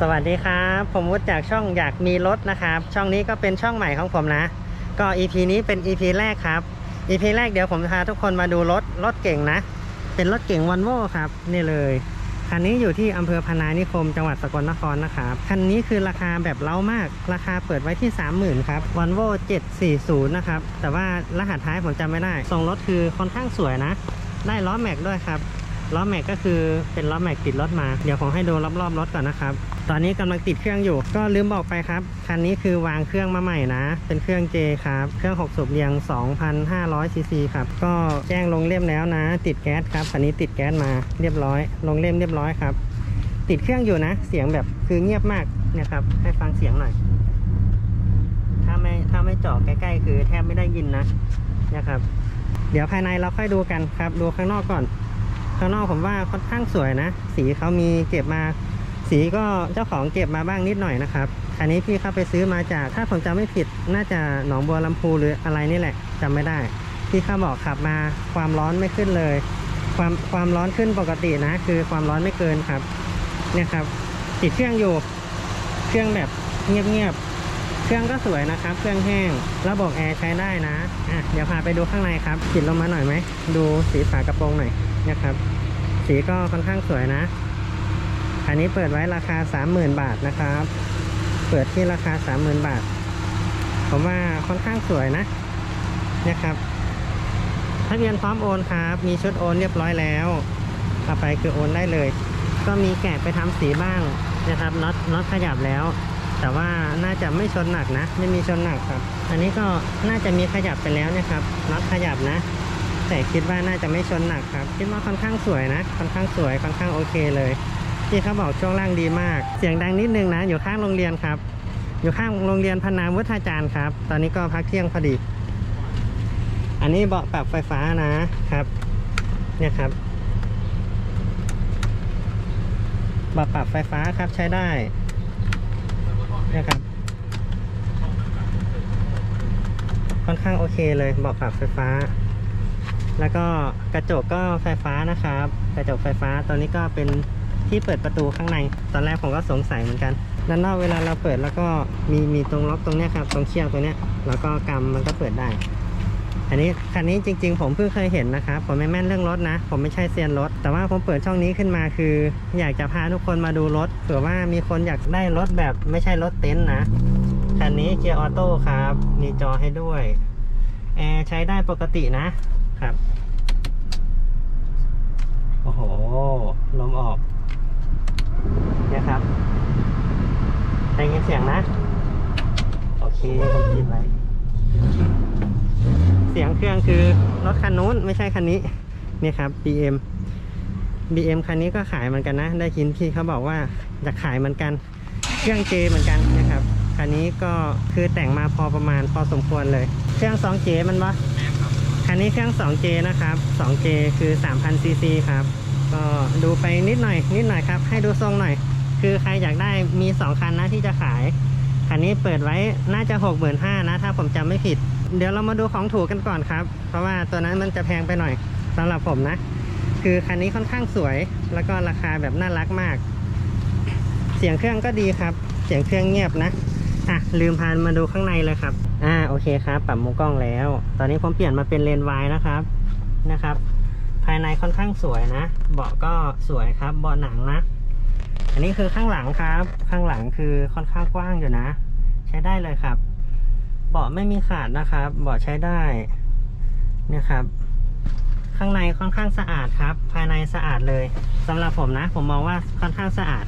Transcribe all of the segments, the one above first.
สวัสดีครับ ผมวุฒิจากช่องอยากมีรถนะครับ ช่องนี้ก็เป็นช่องใหม่ของผมนะ ก็ EP นี้เป็น EP แรกครับ EP แรกเดี๋ยวผมพาทุกคนมาดูรถรถเก่งนะ เป็นรถเก่งวันโวครับ นี่เลยคันนี้อยู่ที่อำเภอพนานิคมจังหวัดสกลนครนะครับคันนี้คือราคาแบบเล้ามาก ราคาเปิดไว้ที่ 30,000ครับวันโว740 นะครับ แต่ว่ารหัสท้ายผมจำไม่ได้ทรงรถคือค่อนข้างสวยนะ ได้ล้อแม็กด้วยครับ ล้อแม็กก็คือเป็นล้อแม็กติดรถมา เดี๋ยวผมให้ดูรอบๆรถก่อนนะครับ ตอนนี้กำลังติดเครื่องอยู่ ก็ลืมบอกไปครับ คันนี้คือวางเครื่องมาใหม่นะ เป็นเครื่อง J ครับ เครื่อง 6 สูบเรียง 2,500 ซีซีครับ ก็แจ้งลงเล่มแล้วนะ ติดแก๊สครับ คันนี้ติดแก๊สมาเรียบร้อย ลงเล่มเรียบร้อยครับ ติดเครื่องอยู่นะ เสียงแบบคือเงียบมากเนี่ยครับ ให้ฟังเสียงหน่อย ถ้าไม่ถ้าไม่จาะใกล้ๆ คือแทบไม่ได้ยินนะนะครับ เดี๋ยวภายในเราค่อยดูกันครับ ดูข้างนอกก่อน ข้างนอกผมว่าค่อนข้างสวยนะ สีเขามีเก็บมา สีก็เจ้าของเก็บมาบ้างนิดหน่อยนะครับอันนี้พี่เข้าไปซื้อมาจากถ้าผมจำไม่ผิดน่าจะหนองบัวลำพูหรืออะไรนี่แหละจำไม่ได้พี่เขาบอกขับมาความร้อนไม่ขึ้นเลย ความความร้อนขึ้นปกตินะ คือความร้อนไม่เกินครับ เนี่ยครับติดเครื่องอยู่เครื่องแบบเงียบๆเครื่องก็สวยนะครับ เครื่องแห้งระบบแอร์ใช้ได้นะอะเดี๋ยวพาไปดูข้างในครับปิดลงมาหน่อยไหมดูสีฝากระโปรงหน่อย นะครับ สีก็ค่อนข้างสวยนะ อันนี้เปิดไว้ราคา 30,000 บาทนะครับ เปิดที่ราคา 30,000 บาท ผมว่าค่อนข้างสวยนะนี่ยครับทะเบียนพร้อมโอนครับ มีชุดโอนเรียบร้อยแล้วต่อไปคือโอนได้เลย ก็มีแกะไปทำสีบ้างนะครับน็อตน็อตขยับแล้ว แต่ว่าน่าจะไม่ชนหนักนะ ไม่มีชนหนักครับ อันนี้ก็น่าจะมีขยับไปแล้วนะครับน็อตขยับนะ แต่คิดว่าน่าจะไม่ชนหนักครับ คิดว่าค่อนข้างสวยนะ ค่อนข้างสวย ค่อนข้างโอเคเลยที่เขาบอกช่วงล่างดีมาก เสียงดังนิดนึงนะ อยู่ข้างโรงเรียนครับ อยู่ข้างโรงเรียนพนาวุฒาจารย์ครับ ตอนนี้ก็พักเที่ยงพอดี อันนี้เบาะปรับไฟฟ้านะครับ เนี่ยครับเบาะปรับไฟฟ้าครับใช้ได้นะครับ ค่อนข้างโอเคเลยเบาะปรับไฟฟ้า แล้วก็กระจกก็ไฟฟ้านะครับ กระจกไฟฟ้าตัวนี้ก็เป็นที่เปิดประตูข้างใน ตอนแรกผมก็สงสัยเหมือนกัน ด้านนอกเวลาเราเปิดแล้วก็มีมีตรงล็อกตรงเนี้ยครับ ตรงเชือกตัวเนี้ย แล้วก็กำมันก็เปิดได้ อันนี้คันนี้จริง ๆ ผมเพิ่งเคยเห็นนะครับ ผมไม่แม่นเรื่องรถนะ ผมไม่ใช่เซียนรถ แต่ว่าผมเปิดช่องนี้ขึ้นมาคือ อยากจะพาทุกคนมาดูรถ เผื่อว่ามีคนอยากได้รถแบบไม่ใช่รถเต็นท์นะ คันนี้เกียร์ออโต้ครับ มีจอให้ด้วย แอร์ใช้ได้ปกตินะ ครับ โอ้โห ลมออก เนี่ยครับได้ยินเสียงนะ โอเคผมปิดไว้เสียงเครื่องคือรถคันนู้นไม่ใช่คันนี้ เนี่ยครับ BM BM คันนี้ก็ขายเหมือนกันนะ ได้ยินพี่เขาบอกว่าจะขายเหมือนกัน เครื่องเจเหมือนกันนะครับ คันนี้ก็คือแต่งมาพอประมาณพอสมควรเลย เครื่อง 2J มันวะ คันนี้เครื่อง 2J นะครับ 2J คือ 3,000 cc ครับ ก็ดูไปนิดหน่อยนิดหน่อยครับ ให้ดูทรงหน่อย คือใครอยากได้มี 2 คันนะที่จะขาย คันนี้เปิดไว้น่าจะ 65,000นะ ถ้าผมจำไม่ผิด เดี๋ยวเรามาดูของถูกกันก่อนครับ เพราะว่าตัวนั้นมันจะแพงไปหน่อยสำหรับผมนะ คือคันนี้ค่อนข้างสวย แล้วก็ราคาแบบน่ารักมาก เสียงเครื่องก็ดีครับ เสียงเครื่องเงียบนะ อะลืมพานมาดูข้างในเลยครับ อ่าโอเคครับปรับมุมกล้องแล้ว ตอนนี้ผมเปลี่ยนมาเป็นเลนส์วายนะครับนะครับ ภายในค่อนข้างสวยนะ เบาะก็สวยครับ เบาะหนังนะ อันนี้คือข้างหลังครับ ข้างหลังคือค่อนข้างกว้างอยู่นะ ใช้ได้เลยครับ เบาะไม่มีขาดนะครับ เบาะใช้ได้นี่ครับ ข้างในค่อนข้างสะอาดครับ ภายในสะอาดเลยสำหรับผมนะ ผมมองว่าค่อนข้างสะอาด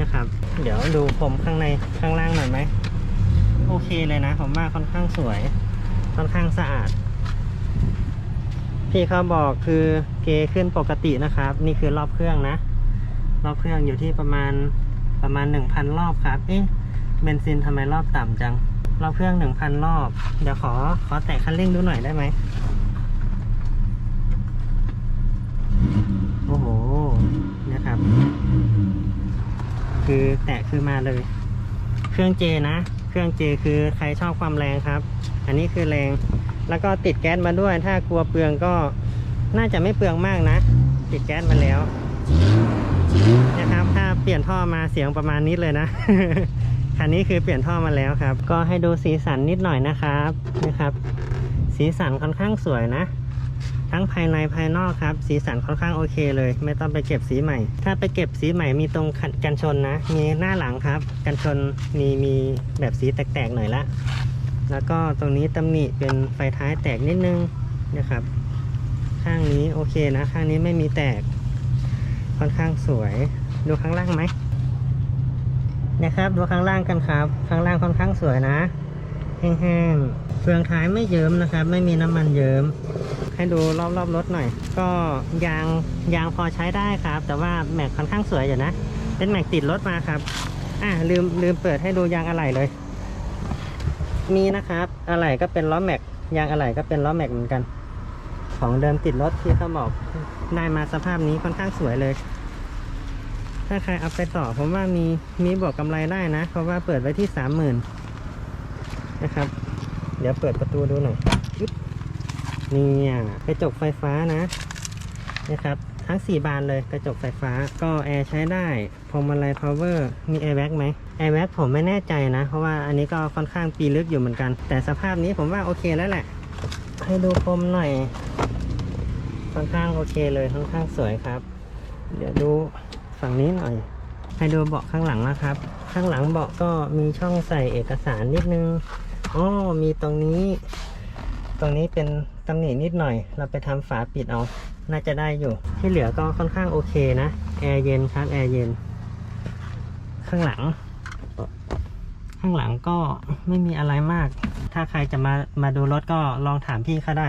นะครับ เดี๋ยวดูผมข้างในข้างล่างหน่อยไหม โอเคเลยนะ ผมว่าค่อนข้างสวย ค่อนข้างสะอาด พี่เขาบอกคือเกขึ้นปกตินะครับ นี่คือรอบเครื่องนะ รอบเครื่องอยู่ที่ประมาณประมาณ 1,000 รอบครับ เอ๊ะ เบนซินทำไมรอบต่ำจัง รอบเครื่อง 1,000 รอบ เดี๋ยวขอขอแตะคันเร่งดูหน่อยได้ไหมโอ้โหนี่ยครับ คือแตะคือมาเลย เครื่องเจนะ เครื่องเจคือใครชอบความแรงครับ อันนี้คือแรง แล้วก็ติดแก๊สมาด้วย ถ้ากลัวเปลืองก็น่าจะไม่เปลืองมากนะ ติดแก๊สมาแล้วนะครับถ้าเปลี่ยนท่อมาเสียงประมาณนี้เลยนะ คันนี้คือเปลี่ยนท่อมาแล้วครับ ก็ให้ดูสีสันนิดหน่อยนะครับนะครับ สีสันค่อนข้างสวยนะ ทั้งภายในภายนอกครับ สีสันค่อนข้างโอเคเลย ไม่ต้องไปเก็บสีใหม่ ถ้าไปเก็บสีใหม่มีตรงกันชนนะ มีหน้าหลังครับ กันชนมีมีแบบสีแตกๆหน่อยละแล้วก็ตรงนี้ตำหนิเป็นไฟท้ายแตกนิดนึงนะครับ ข้างนี้โอเคนะ ข้างนี้ไม่มีแตก ค่อนข้างสวย ดูข้างล่างไหมนะครับดูข้างล่างกันครับ ข้างล่างค่อนข้างสวยนะแห้งๆเฟืองท้ายไม่เยิ้มนะครับ ไม่มีน้ำมันเยิ้ม ให้ดูรอบๆรถหน่อย ก็ยางยางพอใช้ได้ครับ แต่ว่าแม็กค่อนข้างสวยอยู่นะ เป็นแม็กติดรถมาครับ อะลืมลืมเปิดให้ดูยางอะไหล่เลย มีนะครับอะไหล่ก็เป็นล้อแม็กยางอะไหล่ก็เป็นล้อแม็กเหมือนกัน ของเดิมติดรถที่เขาบอกได้มาสภาพนี้ค่อนข้างสวยเลย ถ้าใครเอาไปต่อผมว่ามีมีบวกกำไรได้นะ เพราะว่าเปิดไว้ที่สามหมื่นนะครับ เดี๋ยวเปิดประตูดูหน่อย นี่อะกระจกไฟฟ้านะนะครับทั้ง 4 บานเลยกระจกไฟฟ้าก็แอร์ใช้ได้พวงมาลัยพาวเวอร์มีแอร์แบ็กไหมแอร์แบ็กผมไม่แน่ใจนะ เพราะว่าอันนี้ก็ค่อนข้างปีลึกอยู่เหมือนกัน แต่สภาพนี้ผมว่าโอเคแล้วแหละ ให้ดูพรมหน่อย ค่อนข้างโอเคเลยค่อนข้างสวยครับ เดี๋ยวดูฝั่งนี้หน่อย ให้ดูเบาะข้างหลังนะครับ ข้างหลังเบาะก็มีช่องใส่เอกสารนิดนึงอ๋อมีตรงนี้ ตรงนี้เป็น ตำหนินิดหน่อย เราไปทำฝาปิดเอา น่าจะได้อยู่ ที่เหลือก็ค่อนข้างโอเคนะ แอร์เย็นครับ แอร์เย็น ข้างหลัง ข้างหลังก็ไม่มีอะไรมาก ถ้าใครจะมา มาดูรถก็ลองถามพี่เขาได้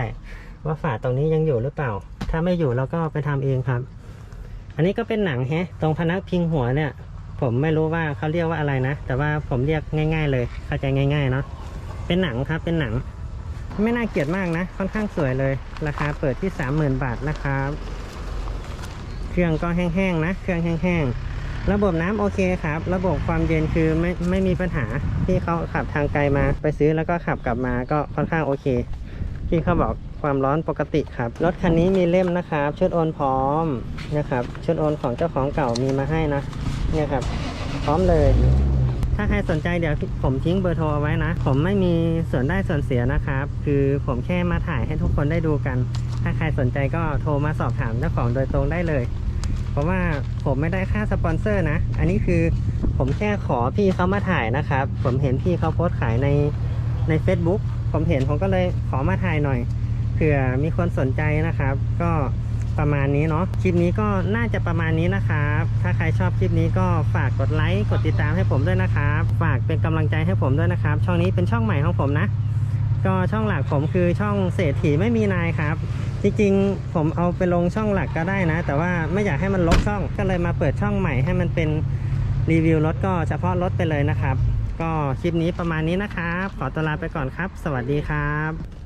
ว่าฝาตรงนี้ยังอยู่หรือเปล่า ถ้าไม่อยู่เราก็ไปทำเองครับ อันนี้ก็เป็นหนังแฮะ ตรงพนักพิงหัวเนี่ย ผมไม่รู้ว่าเขาเรียกว่าอะไรนะ แต่ว่าผมเรียกง่าย ๆ เลย เข้าใจง่าย ๆ เนาะ เป็นหนังครับ เป็นหนัง ไม่น่าเกลียดมากนะ ค่อนข้างสวยเลย ราคาเปิดที่ 30,000 บาทนะครับ เครื่องก็แห้งๆนะ เครื่องแห้งๆ ระบบน้ำโอเคครับ ระบบความเย็นคือไม่ไม่มีปัญหา ที่เขาขับทางไกลมาไปซื้อแล้วก็ขับกลับมาก็ค่อนข้างโอเคพี่เขาบอกความร้อนปกติครับ รถคันนี้มีเล่มนะครับ ชุดโอนพร้อมนะครับ ชุดโอนของเจ้าของเก่ามีมาให้นะ เนี่ยครับ พร้อมเลย รสนใจเดี๋ยวผมทิ้งเบอร์โทรไว้นะ ผมไม่มีส่วนได้ส่วนเสียนะครับ คือผมแค่มาถ่ายให้ทุกคนได้ดูกัน ถ้าใครสนใจก็โทรมาสอบถามเจ้าของโดยตรงได้เลย เพราะว่าผมไม่ได้ค่าสปอนเซอร์นะ อันนี้คือผมแค่ขอพี่เขามาถ่ายนะครับ ผมเห็นพี่เขาโพสต์ขายในใน Facebook ผมเห็นผมก็เลยขอมาถ่ายหน่อยเผื่อมีคนสนใจนะครับ ก็ ประมาณนี้เนาะคลิปนี้ก็น่าจะประมาณนี้นะครับ ถ้าใครชอบคลิปนี้ก็ฝากกดไลค์กดติดตามให้ผมด้วยนะครับฝากเป็นกำลังใจให้ผมด้วยนะครับ ช่องนี้เป็นช่องใหม่ของผมนะ ก็ช่องหลักผมคือช่องเศรษฐีไม่มีนายครับจริงๆ ผมเอาไปลงช่องหลักก็ได้นะ แต่ว่าไม่อยากให้มันลบช่องก็เลยมาเปิดช่องใหม่ให้มันเป็นรีวิวรถก็เฉพาะรถไปเลยนะครับ ก็คลิปนี้ประมาณนี้นะครับ ขอตัวลาไปก่อนครับ สวัสดีครับ